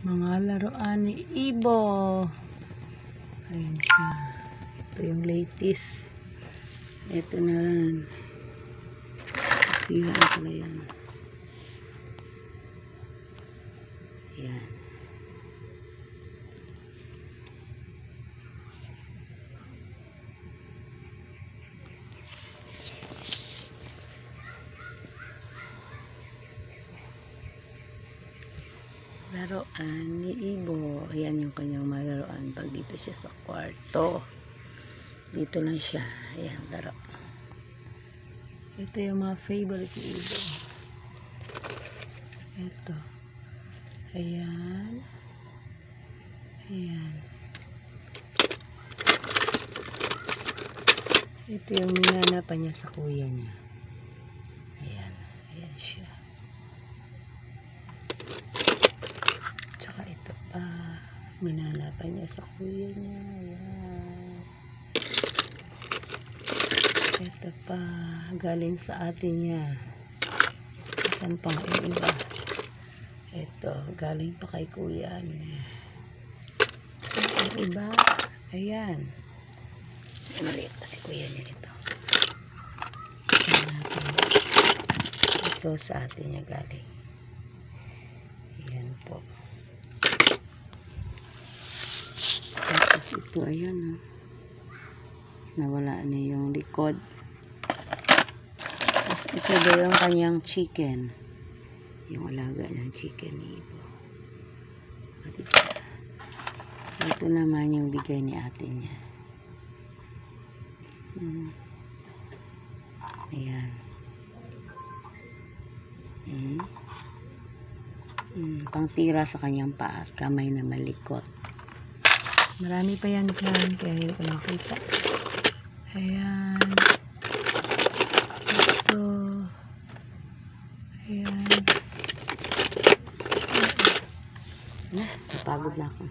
Mga laruan ni Ibo. Ayan siya. Ito yung latest. Ito na rin. Sira pala yan. Laruan ni Ibo. Ayan yung kanyang malaruan pag dito siya sa kwarto. Dito lang siya. Ayan, laro. Ito yung mga favorite ni Ibo. Ito. Ayan. Ayan. Ito yung minanapan niya sa kuya niya. Ayan. Ayan siya. Tsaka ito pa. Minanapan niya sa kuya niya. Ayan. Ito pa. Galing sa atin niya. Saan pa yung iba? Ito. Galing pa kay kuya niya. Saan pa yung iba? Ayan. Maliit pa si kuya niya nito. Ito sa atin niya galing. Ayan po. Ito, ayan oh. Nawala na yung likod. Tapos ito daw yung kanyang chicken. Yung alaga ng chicken ni Ibo. Ito. Ito naman yung bigay ni ate niya. Hmm. Ayan. Hmm. Hmm, pangtira sa kanyang paa kamay na malikot. Marami pa yan dyan, kaya hindi ko nakita. Ayan. Ito. Ayan. Na, napagod na ako.